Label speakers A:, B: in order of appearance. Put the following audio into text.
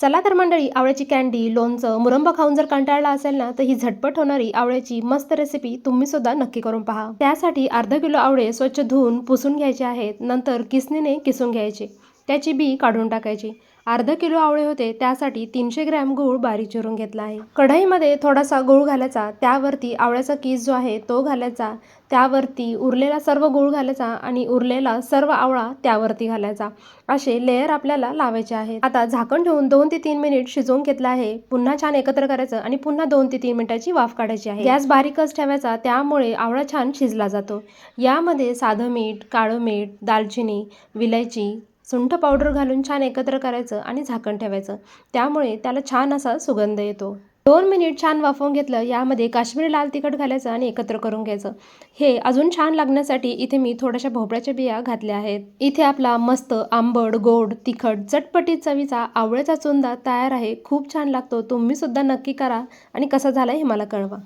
A: चला तर मंडळी आवळ्याची कॅन्डी लोणचं मुरंबा खाऊन जर कंटाळला असेल ना तर ही झटपट होणारी आवळ्याची मस्त रेसिपी तुम्ही सुद्धा नक्की करून पहा. त्यासाठी अर्धा किलो आवळे स्वच्छ धुवून पुसून घ्यायचे आहेत. नंतर किसणीने किसून घ्यायचे. त्याची बी काढून टाकायची. अर्धा किलो आवळे होते त्यासाठी तीनशे ग्रॅम गूळ बारीक चिरून घेतला आहे. कढईमध्ये थोडासा गूळ घालायचा त्यावरती आवळ्याचा केस जो आहे तो घालायचा त्यावरती उरलेला सर्व गूळ घालायचा आणि उरलेला सर्व आवळा त्यावरती घालायचा. असे लेयर आपल्याला लावायचे आहेत. आता झाकण ठेवून दोन ते तीन मिनिट शिजवून घेतलं आहे. पुन्हा छान एकत्र करायचं आणि पुन्हा दोन ते तीन मिनिटाची वाफ काढायची आहे. गॅस बारीकच ठेवायचा त्यामुळे आवळा छान शिजला जातो. यामध्ये साधं मीठ काळं मीठ दालचिनी विलायची सुंठ पावडर घालून छान एकत्र करायचं आणि झाकण ठेवायचं. त्यामुळे त्याला छान असा सुगंध येतो. दोन मिनिट छान वाफवून घेतलं यामध्ये काश्मीरी लाल तिखट घालायचं आणि एकत्र करून घ्यायचं. हे अजून छान लागण्यासाठी इथे मी थोड्याशा भोपळ्याच्या बिया घातल्या आहेत. इथे आपला मस्त आंबड गोड तिखट चटपटीत चवीचा आवळ्याचा चुंदा तयार आहे. खूप छान लागतो. तुम्ही सुद्धा नक्की करा आणि कसा झाला हे मला कळवा.